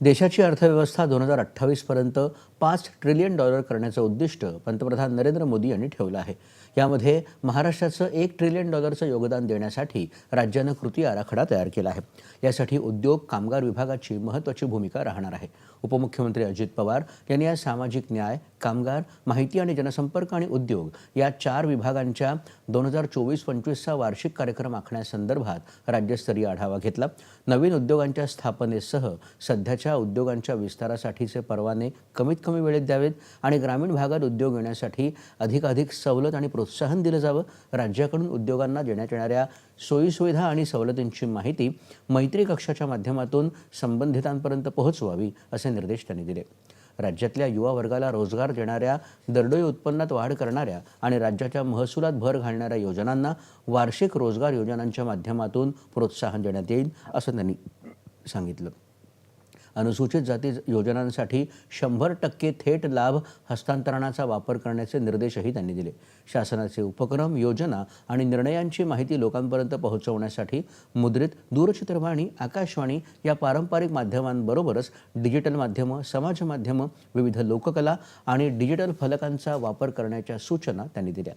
देशाची अर्थव्यवस्था दोन हजार अठ्ठावीसपर्यंत पाच ट्रिलियन डॉलर करण्याचं उद्दिष्ट पंतप्रधान नरेंद्र मोदी यांनी ठेवलं आहे. यामध्ये महाराष्ट्राचं एक ट्रिलियन डॉलरचं योगदान देण्यासाठी राज्यानं कृती आराखडा तयार केला आहे. यासाठी उद्योग कामगार विभागाची महत्त्वाची भूमिका राहणार आहे. उपमुख्यमंत्री अजित पवार यांनी आज सामाजिक न्याय कामगार माहिती आणि जनसंपर्क आणि उद्योग या चार विभागांच्या दोन हजार चोवीस पंचवीसचा वार्षिक कार्यक्रम आखण्यासंदर्भात राज्यस्तरीय आढावा घेतला. नवीन उद्योगांच्या स्थापनेसह सध्याच्या उद्योगांच्या विस्तारासाठीचे परवाने कमीत कमी वेळेत द्यावेत आणि ग्रामीण भागात उद्योग येण्यासाठी अधिकाधिक सवलत आणि प्रोत्साहन दिलं जावं. राज्याकडून उद्योगांना देण्यात येणाऱ्या सोयीसुविधा आणि सवलतींची माहिती मैत्री कक्षाच्या माध्यमातून संबंधितांपर्यंत पोहोचवावी असे निर्देश त्यांनी दिले. राज्यातल्या युवा वर्गाला रोजगार देणाऱ्या दरडोई उत्पन्नात वाढ करणाऱ्या आणि राज्याच्या महसुलात भर घालणाऱ्या योजनांना वार्षिक रोजगार योजनांच्या माध्यमातून प्रोत्साहन देण्यात येईल असं त्यांनी सांगितलं. अनुसूचित जाती योजनांसाठी शंभर टक्के थेट लाभ हस्तांतरणाचा वापर करण्याचे निर्देशही त्यांनी दिले. शासनाचे उपक्रम योजना आणि निर्णयांची माहिती लोकांपर्यंत पोहोचवण्यासाठी मुद्रित दूरचित्रवाणी आकाशवाणी या पारंपरिक माध्यमांबरोबरच डिजिटल माध्यमं समाज माध्यमं विविध लोककला आणि डिजिटल फलकांचा वापर करण्याच्या सूचना त्यांनी दिल्या.